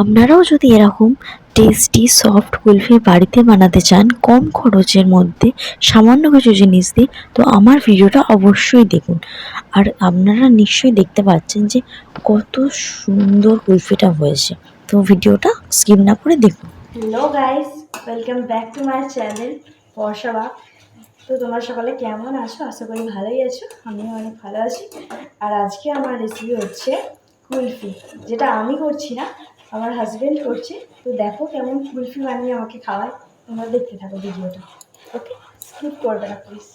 আপনারাও যদি এরকম টেস্টি সফট কুলফি বাড়িতে বানাতে চান, কম খরচের মধ্যে সামান্য কিছু জিনিস দিয়ে, তো আমার ভিডিওটা অবশ্যই দেখুন। আর আপনারা নিশ্চয়ই দেখতে পাচ্ছেন যে কত সুন্দর কুলফিটা হয়েছে। তো ভিডিওটা স্কিপ না করে দেখুন। Hello guys welcome back to my channel বর্ষাবা তো তোমরা সকালে কেমন আছো? আশা করি ভালোই আছো, আমিও অনেক ভালো আছি। আর আজকে আমার রেসিপি হচ্ছে কুলফি, যেটা আমি করছি না আমার হাজবেন্ড করছে। তো দেখো কেমন কুলফি বানিয়ে আমাকে খাওয়ায়। তোমরা দেখতে থাকো ভিডিওটা। ওকে স্কিপ করবে না প্লিজ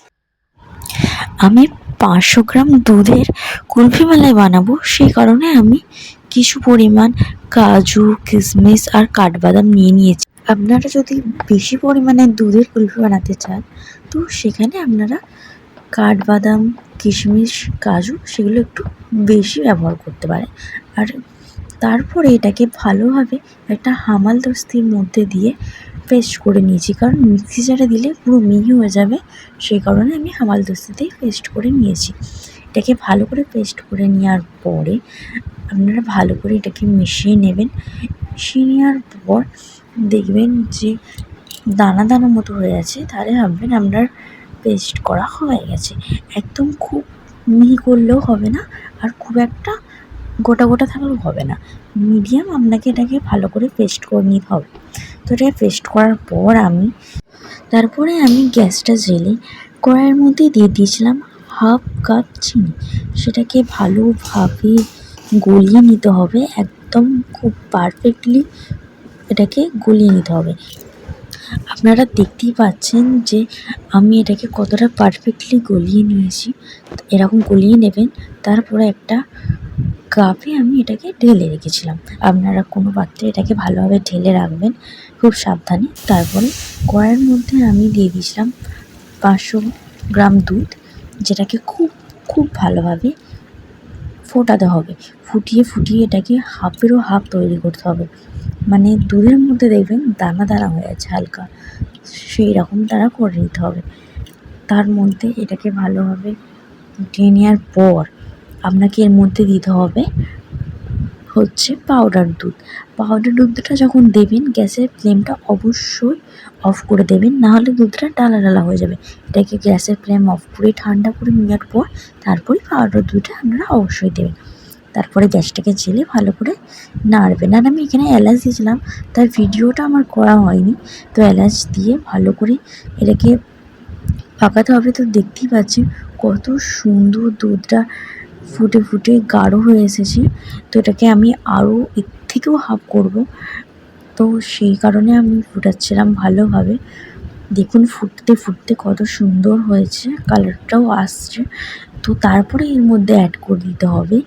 আমি পাঁচশো গ্রাম দুধের কুলফি মালাই বানাবো। সেই কারণে আমি কিছু পরিমাণ কাজু কিশমিশ আর কাঠবাদাম নিয়ে নিয়েছি। আপনারা যদি বেশি পরিমাণে দুধের কুলফি বানাতে চান, তো সেখানে আপনারা কাঠবাদাম কিশমিশ কাজু, সেগুলো একটু বেশি ব্যবহার করতে পারেন। আর তারপরে এটাকে ভালোভাবে একটা হামাল দস্তির মধ্যে দিয়ে পেস্ট করে নিয়েছি। কারণ মিক্সি জারে দিলে পুরো মিহি হয়ে যাবে, সেই কারণে আমি হামাল দস্তিতেই পেস্ট করে নিয়েছি। এটাকে ভালো করে পেস্ট করে নেওয়ার পরে আপনারা ভালো করে এটাকে মিশিয়ে নেবেন। মিশিয়ে নেওয়ার পর দেখবেন যে দানা দানা মতো হয়ে আছে, তাহলে ভাববেন আপনার পেস্ট করা হয়ে গেছে। একদম খুব মিহি করলেও হবে না, আর খুব একটা গোটা গোটা থাকলেও হবে না। মিডিয়াম আপনাকে এটাকে ভালো করে পেস্ট করে নিতে হবে। তো এটাকে পেস্ট করার পর আমি, তারপরে আমি গ্যাসটা জেলে কড়াইয়ের মধ্যে দিয়ে দিয়েছিলাম হাফ কাপ চিনি। সেটাকে ভালোভাবে গলিয়ে নিতে হবে। একদম খুব পারফেক্টলি এটাকে গলিয়ে নিতে হবে। আপনারা দেখতেই পাচ্ছেন যে আমি এটাকে কতটা পারফেক্টলি গলিয়ে নিয়েছি। এরকম গলিয়ে নেবেন, তারপরে একটা কাপে আমি এটাকে ঢেলে রেখেছিলাম। আপনারা কোনো পাত্রে এটাকে ভালোভাবে ঢেলে রাখবেন, খুব সাবধানে। তারপরে কড়াইয়ের মধ্যে আমি দিয়ে দিয়েছিলাম পাঁচশো গ্রাম দুধ, যেটাকে খুব খুব ভালোভাবে ফোটাতে হবে। ফুটিয়ে ফুটিয়ে এটাকে হাফেরও হাফ তৈরি করতে হবে। মানে দুধের মধ্যে দেখবেন দানা দানা হয়ে আছে হালকা। সেই রকম তারা করে নিতে হবে। তার মধ্যে এটাকে ভালোভাবে ফুটিয়ে নেওয়ার পর আপনাকে এর মধ্যে দিতে হবে হচ্ছে পাউডার দুধ। পাউডার দুধটা যখন দেবেন, গ্যাসের ফ্লেমটা অবশ্যই অফ করে দেবেন, নাহলে দুধটা ডালা ডালা হয়ে যাবে। এটাকে গ্যাসের ফ্লেম অফ করে, ঠান্ডা করে নেওয়ার পর তারপরে পাউডার দুধটা আপনারা অবশ্যই দেবেন। তারপরে গ্যাসটাকে জেলে ভালো করে নাড়বেন। আর আমি এখানে এলাচ দিয়েছিলাম, তার ভিডিওটা আমার করা হয়নি। তো এলাচ দিয়ে ভালো করে এটাকে পাকাতে হবে। তো দেখতেই পাচ্ছেন কত সুন্দর দুধটা ফুটে ফুটে গাঢ় হয়ে এসেছি। তো এটাকে আমি আরও এর থেকেও হাফ করব। তো সেই কারণে আমি ফুটাচ্ছিলাম ভালোভাবে। দেখুন ফুটতে ফুটতে কত সুন্দর হয়েছে কালারটাও আসছে। তো তারপরে এর মধ্যে অ্যাড করে দিতে হবে।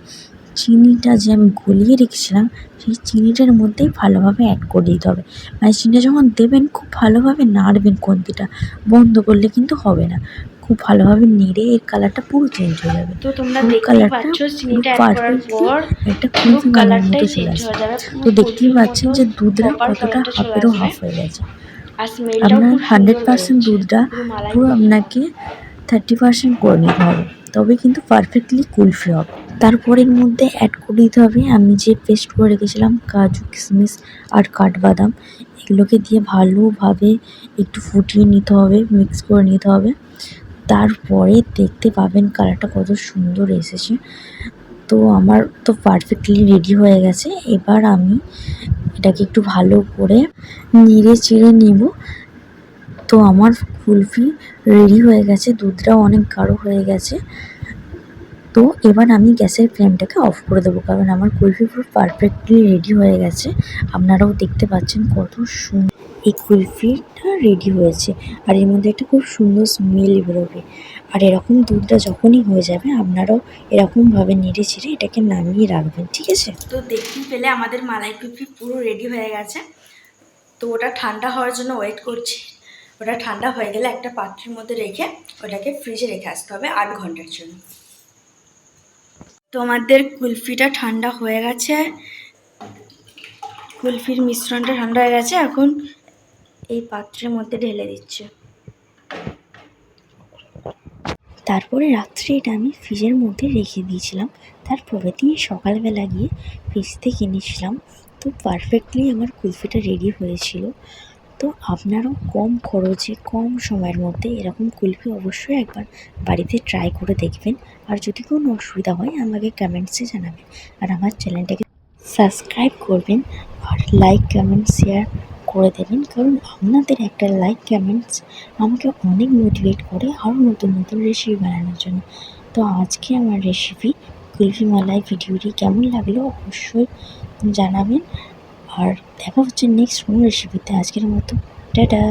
চিনিটা যে আমি গলিয়ে রেখেছিলাম সেই চিনিটার মধ্যেই ভালোভাবে অ্যাড করে দিতে হবে। মানে চিনিটা যখন দেবেন খুব ভালোভাবে নাড়বেন কন্তিটা বন্ধ করলে কিন্তু হবে না। খুব ভালোভাবে নেড়ে এর কালারটা পুরো চেঞ্জ হয়ে যাবে। তো তোমরা কালারটা পাচ্ছ চিনিটা অ্যাড করার পর একটা মতো চলে চেঞ্জ হয়ে যাবে। তো দেখতেই পাচ্ছেন যে দুধটা কতটা হাফেরও হাফ হয়ে গেছে। আপনার হান্ড্রেড পার্সেন্ট দুধটা পুরো আপনাকে থার্টি পার্সেন্ট করে নিতে হবে। তবে কিন্তু পারফেক্টলি কুলফি হবে। তারপর এর মধ্যে অ্যাড করে দিতে হবে। আমি যে পেস্ট করে রেখেছিলাম, কাজু, কিশমিশ আর কাঠবাদাম, এগুলোকে দিয়ে ভালোভাবে একটু ফুটিয়ে নিতে হবে মিক্স করে নিতে হবে। তারপরে দেখতে পাবেন কালারটা কত সুন্দর এসেছে। তো আমার তো পারফেক্টলি রেডি হয়ে গেছে। এবার আমি এটাকে একটু ভালো করে নেড়ে চেড়ে নেব। তো আমার কুলফি রেডি হয়ে গেছে। দুধটাও অনেক গাঢ় হয়ে গেছে। তো এবার আমি গ্যাসের ফ্লেমটাকে অফ করে দেবো, কারণ আমার কুলফি পুরো পারফেক্টলি রেডি হয়ে গেছে। আপনারাও দেখতে পাচ্ছেন কত সুন্দর এই কুলফিটা রেডি হয়েছে। আর এর মধ্যে একটা খুব সুন্দর স্মেল বেরোবে। আর এরকম দুধটা যখনই হয়ে যাবে, আপনারাও এরকমভাবে নেড়ে চেড়ে এটাকে নামিয়ে রাখবেন, ঠিক আছে? তো দেখতেই পেলে আমাদের মালাই কুলফি পুরো রেডি হয়ে গেছে। তো ওটা ঠান্ডা হওয়ার জন্য ওয়েট করছি। ওটা ঠান্ডা হয়ে গেলে একটা পাত্রের মধ্যে রেখে ওটাকে ফ্রিজে রেখে আসতে হবে আট ঘণ্টার জন্য। তো আমাদের কুলফিটা ঠান্ডা হয়ে গেছে। কুলফির মিশ্রণটা ঠান্ডা হয়ে গেছে, এখন এই পাত্রের মধ্যে ঢেলে দিচ্ছে। তারপরে রাত্রে এটা আমি ফ্রিজের মধ্যে রেখে দিয়েছিলাম। তারপরে দিন সকালবেলা গিয়ে ফ্রিজ থেকে কিনেছিলাম তো পারফেক্টলি আমার কুলফিটা রেডি হয়েছিল। তো আপনারও কম খরচে, কম সময়ের মধ্যে এরকম কুলফি অবশ্যই একবার বাড়িতে ট্রাই করে দেখবেন। আর যদি কোনো অসুবিধা হয়, আমাকে কমেন্টসে জানাবেন। আর আমার চ্যানেলটাকে সাবস্ক্রাইব করবেন আর লাইক কমেন্ট শেয়ার করে দেবেন। কারণ আপনাদের একটা লাইক কমেন্টস আমাকে অনেক মোটিভেট করে আরও নতুন নতুন রেসিপি বানানোর জন্য। তো আজকে আমার রেসিপি কুলফি মালাই ভিডিওটি কেমন লাগল অবশ্যই জানাবেন। আর দেখা হচ্ছে নেক্সট কোনো রেসিপিতে আজকের মতো। টাটা!